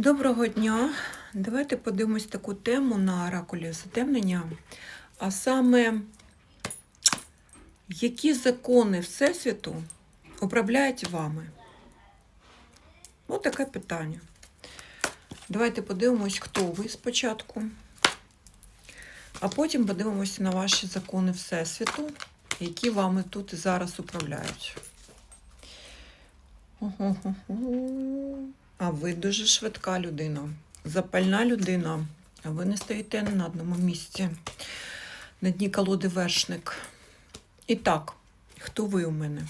Доброго дня. Давайте подивимось таку тему на оракулі затемнення. А саме, які закони Всесвіту управляють вами? Ось таке питання. Давайте подивимось, хто ви спочатку. А потім подивимося на ваші закони Всесвіту, які вами тут і зараз управляють. Ого-го-го. А ви дуже швидка людина, запальна людина. А ви не стоїте на одному місці. На дні колоди вершник. І так, хто ви у мене?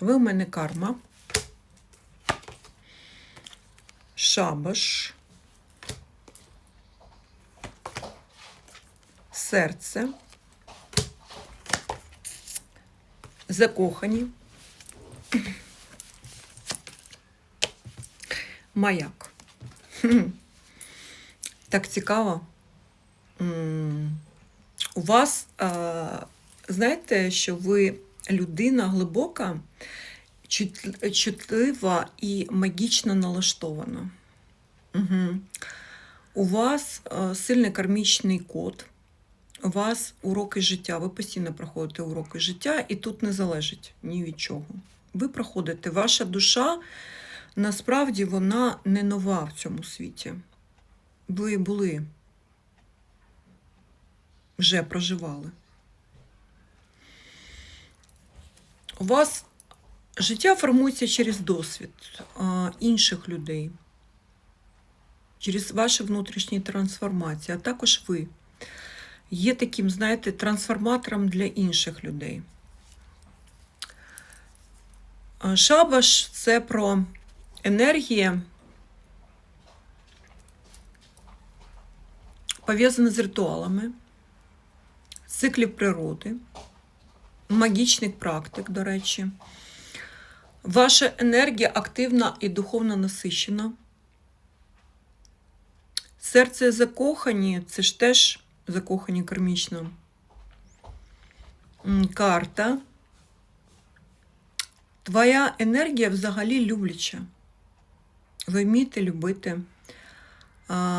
Ви у мене карма. Шабаш. Серце. Закохані. Маяк. Так цікаво. У вас, е, знаєте, що ви людина глибока, чутлива і магічно налаштована. У вас е, сильний кармічний код. У вас уроки життя, ви постійно проходите уроки життя, і тут не залежить ні від чого. Ви проходите, ваша душа насправді вона не нова в цьому світі. Ви були, вже проживали. У вас життя формується через досвід інших людей, через ваші внутрішні трансформації, а також ви є таким, знаєте, трансформатором для інших людей. Шабаш це про енергія пов'язана з ритуалами, циклів природи, магічних практик, до речі. Ваша енергія активна і духовно насичена. Серце закохані, це ж теж закохані кармічно. Карта. Твоя енергія взагалі любляча. Ви вмієте любити.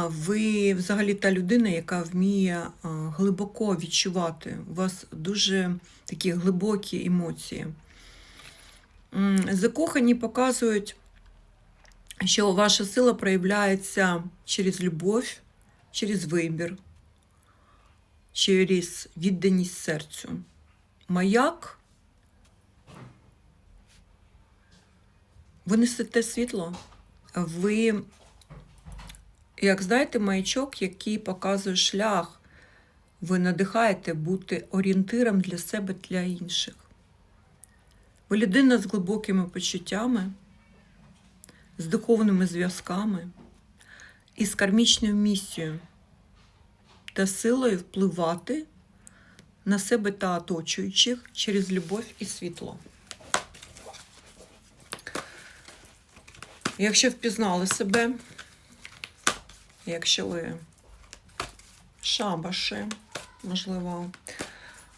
Ви взагалі та людина, яка вміє глибоко відчувати. У вас дуже такі глибокі емоції. Закохані показують, що ваша сила проявляється через любов, через вибір, через відданість серцю. Маяк. Ви несете світло. Ви, як знаєте, маячок, який показує шлях. Ви надихаєте бути орієнтиром для себе, для інших. Ви людина з глибокими почуттями, з духовними зв'язками і з кармічною місією та силою впливати на себе та оточуючих через любов і світло. Якщо впізнали себе, якщо ви шабаші, можливо,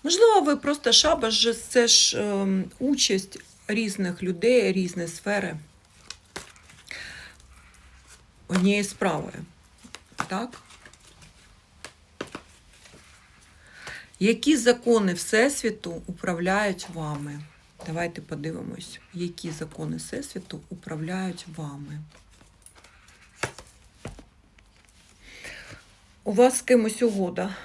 можливо, ви просто шабаш, це ж ем, участь різних людей, різні сфери однієї справи. Так? Які закони Всесвіту управляють вами? Давайте подивимось, які закони Всесвіту управляють вами. У вас з кимось угода.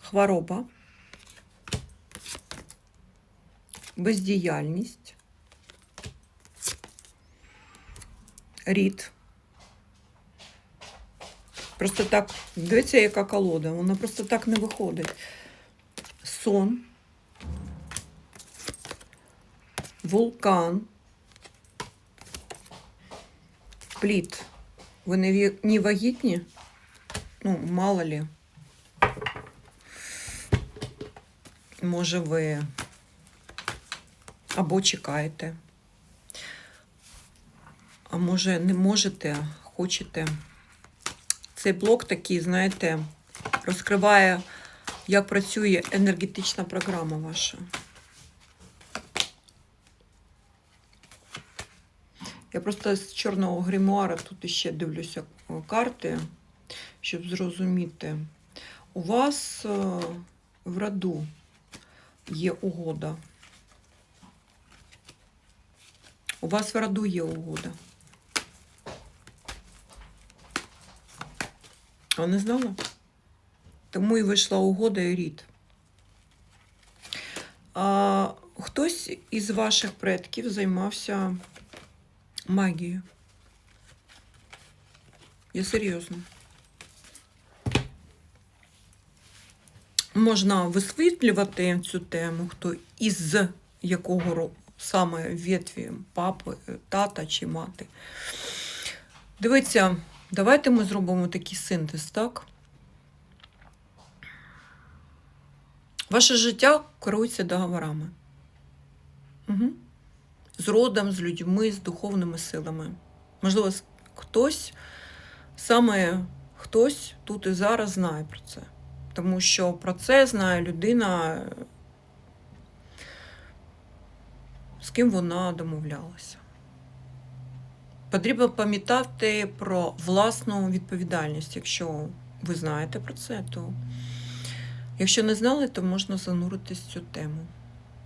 Хвороба. Бездіяльність. Рід. Просто так, дивіться, яка колода, вона просто так не виходить. Сон, вулкан, плід. Ви не, не вагітні? Ну, мало ли. Може, ви або чекаєте, а може, не можете, хочете. Цей блок такий, знаєте, розкриває як працює енергетична програма ваша. Я просто з чорного гримуара тут ще дивлюся карти, щоб зрозуміти. У вас е, в роду є угода. У вас в роду є угода. А не знала? Тому і вийшла угода і рід. А, хтось із ваших предків займався магією. Я серйозно. Можна висвітлювати цю тему, хто із якого саме ветві папи, тата чи мати. Дивіться, давайте ми зробимо такий синтез, так? Ваше життя керується договорами. Угу. З родом, з людьми, з духовними силами. Можливо, хтось, саме хтось тут і зараз знає про це. Тому що про це знає людина, з ким вона домовлялася. Потрібно пам'ятати про власну відповідальність. Якщо ви знаєте про це, то якщо не знали, то можна зануритись в цю тему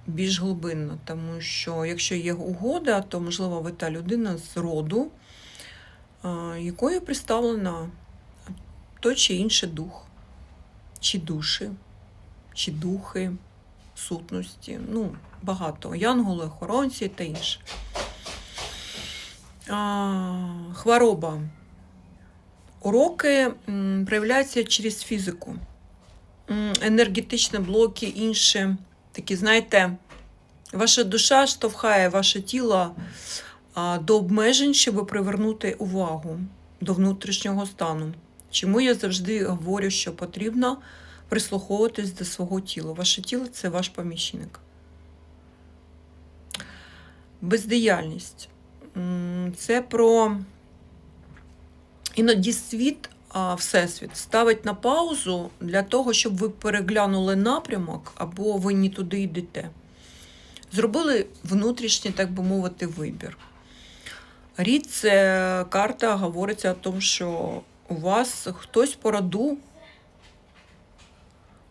більш глибинно, тому що якщо є угода, то можливо ви та людина з роду, якою представлена той чи інший дух, чи душі, чи духи, сутності, ну, багато, янголи, охоронці та інше. Хвороба. Уроки проявляються через фізику. Енергетичні блоки, інші. Такі, знаєте, ваша душа штовхає ваше тіло до обмежень, щоб привернути увагу до внутрішнього стану. Чому я завжди говорю, що потрібно прислуховуватись до свого тіла. Ваше тіло це ваш помічник. Бездіяльність. Це про іноді світ, а, Всесвіт ставить на паузу для того, щоб ви переглянули напрямок або ви не туди йдете. Зробили внутрішній, так би мовити, вибір. Рід це карта говориться о тому, що у вас хтось по роду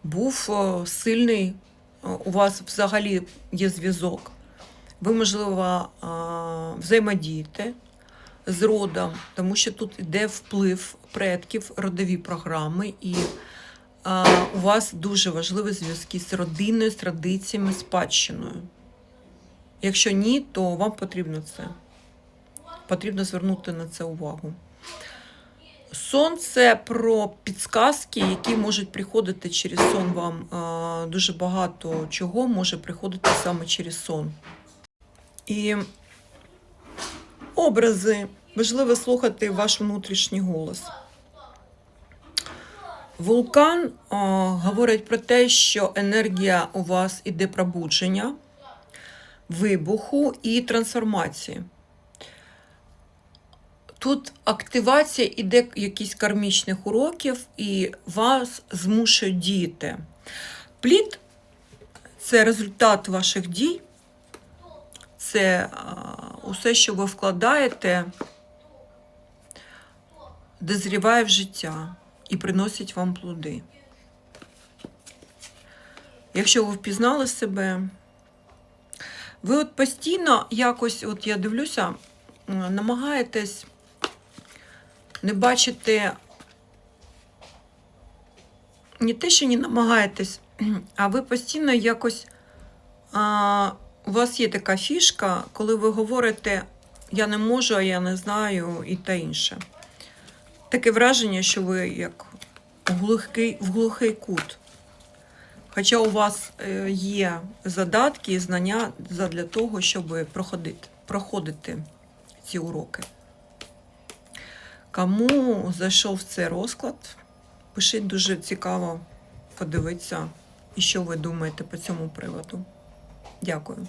був е, сильний, е, у вас взагалі є зв'язок. Ви, можливо, взаємодієте з родом, тому що тут йде вплив предків, родові програми, і у вас дуже важливі зв'язки з родиною, з традиціями, спадщиною. Якщо ні, то вам потрібно це. Потрібно звернути на це увагу. Сон це про підсказки, які можуть приходити через сон вам. Дуже багато чого може приходити саме через сон. І образи. Важливо слухати ваш внутрішній голос. Вулкан е, говорить про те, що енергія у вас іде пробудження, вибуху і трансформації. Тут активація іде якісь кармічних уроків, і вас змушують діяти. Плід це результат ваших дій, це усе, що ви вкладаєте, дозріває в життя і приносить вам плоди. Якщо ви впізнали себе, ви от постійно якось, от я дивлюся, намагаєтесь не бачити не те, що не намагаєтесь, а ви постійно якось. А, у вас є така фішка, коли ви говорите я не можу, а я не знаю і та інше. Таке враження, що ви як в глухий, в глухий кут. Хоча у вас е, є задатки і знання для того, щоб проходити, проходити ці уроки. Кому зайшов цей розклад, пишіть дуже цікаво подивитися, і що ви думаєте по цьому приводу. Дякую.